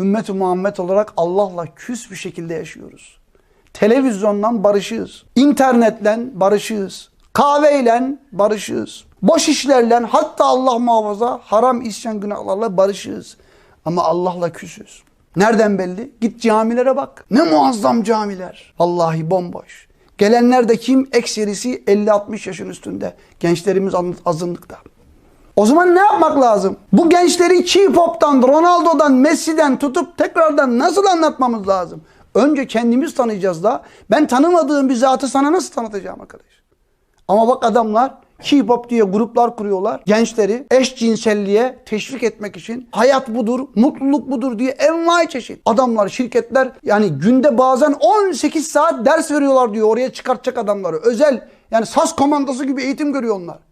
Ümmet-i Muhammed olarak Allah'la küs bir şekilde yaşıyoruz. Televizyondan barışığız. İnternetle barışığız. Kahveyle barışığız. Boş işlerle hatta Allah muhafaza haram isyan günahlarla barışığız. Ama Allah'la küsüz. Nereden belli? Git camilere bak. Ne muazzam camiler. Vallahi bomboş. Gelenler de kim? Ekserisi 50-60 yaşın üstünde. Gençlerimiz azınlıkta. O zaman ne yapmak lazım? Bu gençleri K-pop'tan, Ronaldo'dan, Messi'den tutup tekrardan nasıl anlatmamız lazım? Önce kendimiz tanıyacağız da ben tanımadığım bir zatı sana nasıl tanıtacağım arkadaş? Ama bak adamlar K-pop diye gruplar kuruyorlar. Gençleri eşcinselliğe teşvik etmek için hayat budur, mutluluk budur diye envai çeşit. Adamlar, şirketler yani günde bazen 18 saat ders veriyorlar diyor oraya çıkartacak adamları. Özel yani SAS komandosu gibi eğitim görüyor onlar.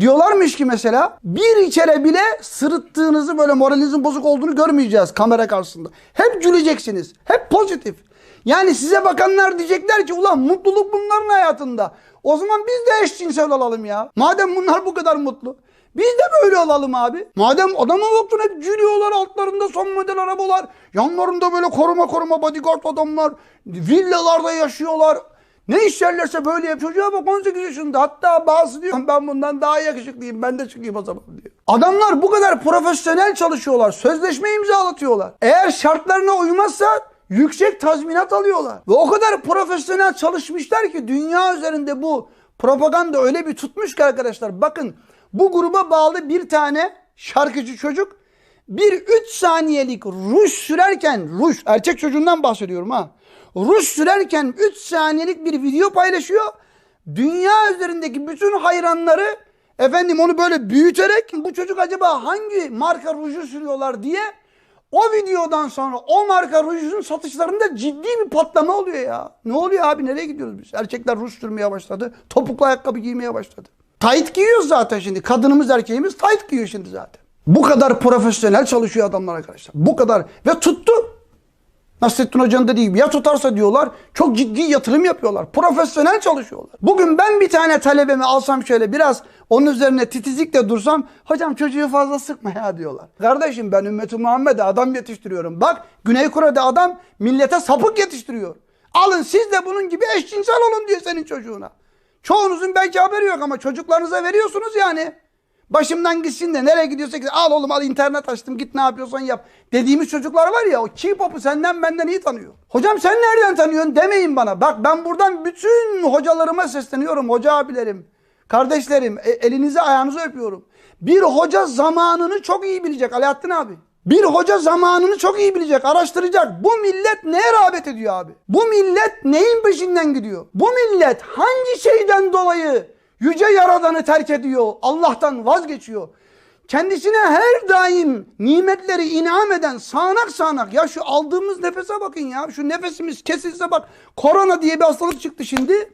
Diyorlarmış ki mesela bir kere bile sırıttığınızı böyle moralinizin bozuk olduğunu görmeyeceğiz kamera karşısında. Hep güleceksiniz. Hep pozitif. Yani size bakanlar diyecekler ki ulan mutluluk bunların hayatında. O zaman biz de eşcinsel olalım ya. Madem bunlar bu kadar mutlu. Biz de böyle olalım abi. Madem adama baktın hep gülüyorlar altlarında son model arabalar. Yanlarında böyle koruma koruma bodyguard adamlar. Villalarda yaşıyorlar. Ne işlerlerse böyle yap. Çocuğa bak 18 yaşında. Hatta bazı diyor ben bundan daha yakışıklıyım. Ben de çıkayım o zaman diyor. Adamlar bu kadar profesyonel çalışıyorlar. Sözleşme imzalatıyorlar. Eğer şartlarına uymazsa yüksek tazminat alıyorlar. Ve o kadar profesyonel çalışmışlar ki dünya üzerinde bu propaganda öyle bir tutmuş ki arkadaşlar. Bakın bu gruba bağlı bir tane şarkıcı çocuk bir 3 saniyelik ruj sürerken ruj erkek çocuğundan bahsediyorum ha. Ruj sürerken 3 saniyelik bir video paylaşıyor. Dünya üzerindeki bütün hayranları efendim onu böyle büyüterek bu çocuk acaba hangi marka ruju sürüyorlar diye o videodan sonra o marka rujun satışlarında ciddi bir patlama oluyor ya. Ne oluyor abi nereye gidiyoruz biz? Erkekler ruj sürmeye başladı. Topuklu ayakkabı giymeye başladı. Tayt giyiyoruz zaten şimdi. Kadınımız erkeğimiz tayt giyiyor şimdi zaten. Bu kadar profesyonel çalışıyor adamlar arkadaşlar. Bu kadar. Ve tuttu. Nasrettin Hoca'nın dediği gibi ya tutarsa diyorlar çok ciddi yatırım yapıyorlar. Profesyonel çalışıyorlar. Bugün ben bir tane talebemi alsam şöyle biraz onun üzerine titizlikle dursam hocam çocuğu fazla sıkma ya diyorlar. Kardeşim ben ümmeti Muhammed'e adam yetiştiriyorum. Bak Güney Kore'de adam millete sapık yetiştiriyor. Alın siz de bunun gibi eşcinsel olun diyor senin çocuğuna. Çoğunuzun belki haberi yok ama çocuklarınıza veriyorsunuz yani. Başımdan gitsin de nereye gidiyorsa gitsin. Al oğlum al internet açtım git ne yapıyorsan yap. Dediğimiz çocuklar var ya o K-pop'u senden benden iyi tanıyor. Hocam sen nereden tanıyorsun demeyin bana. Bak ben buradan bütün hocalarıma sesleniyorum. Hoca abilerim, kardeşlerim e, elinizi ayağınızı öpüyorum. Bir hoca zamanını çok iyi bilecek Alaaddin abi. Bir hoca zamanını çok iyi bilecek, araştıracak. Bu millet neye rağbet ediyor abi? Bu millet neyin peşinden gidiyor? Bu millet hangi şeyden dolayı yüce yaradanı terk ediyor, Allah'tan vazgeçiyor? Kendisine her daim nimetleri inam eden sağanak sağanak. Ya şu aldığımız nefese bakın ya. Şu nefesimiz kesilse bak. Korona diye bir hastalık çıktı şimdi.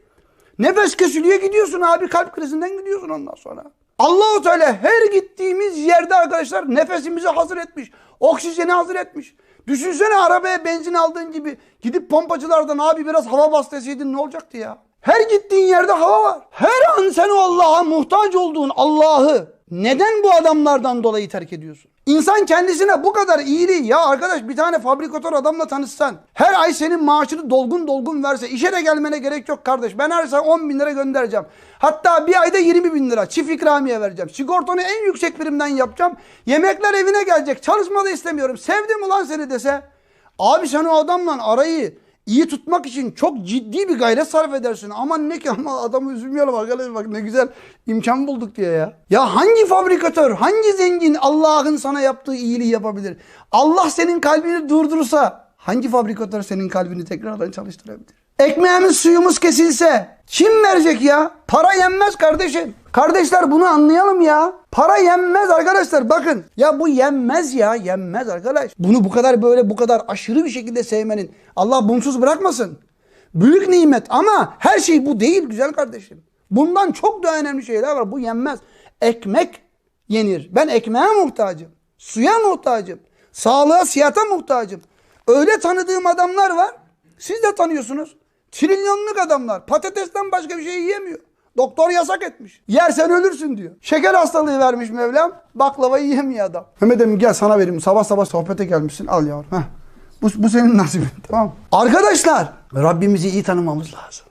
Nefes kesiliyor gidiyorsun abi kalp krizinden gidiyorsun ondan sonra. Allahu Teala her gittiğimiz yerde arkadaşlar nefesimizi hazır etmiş. Oksijeni hazır etmiş. Düşünsene arabaya benzin aldığın gibi gidip pompacılardan abi biraz hava bas deseydin ne olacaktı ya? Her gittiğin yerde hava var. Her an sen o Allah'a muhtaç olduğun Allah'ı neden bu adamlardan dolayı terk ediyorsun? İnsan kendisine bu kadar iyiliği ya arkadaş bir tane fabrikatör adamla tanışsan her ay senin maaşını dolgun dolgun verse işe de gelmene gerek yok kardeş. Ben her ay 10 bin lira göndereceğim. Hatta bir ayda 20 bin lira çift ikramiye vereceğim. Sigortanı en yüksek birimden yapacağım. Yemekler evine gelecek. Çalışma da istemiyorum. Sevdim ulan seni dese. Abi sen o adamla arayı iyi tutmak için çok ciddi bir gayret sarf edersin. Aman ne ki ama adamı üzülmeyelim arkadaşlar bak ne güzel imkan bulduk diye ya. Ya hangi fabrikatör, hangi zengin Allah'ın sana yaptığı iyiliği yapabilir? Allah senin kalbini durdursa hangi fabrikatör senin kalbini tekrardan çalıştırabilir? Ekmeğimiz suyumuz kesilse kim verecek ya? Para yenmez kardeşim. Kardeşler bunu anlayalım ya. Para yenmez arkadaşlar bakın. Ya bu yenmez ya yenmez arkadaş. Bunu bu kadar böyle bu kadar aşırı bir şekilde sevmenin Allah bunsuz bırakmasın. Büyük nimet ama her şey bu değil güzel kardeşim. Bundan çok daha önemli şeyler var. Bu yenmez. Ekmek yenir. Ben ekmeğe muhtacım. Suya muhtacım. Sağlığa, siyata muhtacım. Öyle tanıdığım adamlar var. Siz de tanıyorsunuz. Trilyonluk adamlar. Patatesten başka bir şey yiyemiyor. Doktor yasak etmiş. Yersen ölürsün diyor. Şeker hastalığı vermiş Mevlam. Baklava yiyemiyor adam. Mehmet Emin gel sana vereyim. Sabah sabah sohbete gelmişsin. Al yavrum. Heh. Bu, bu senin nasibin. Tamam. Arkadaşlar Rabbimizi iyi tanımamız lazım.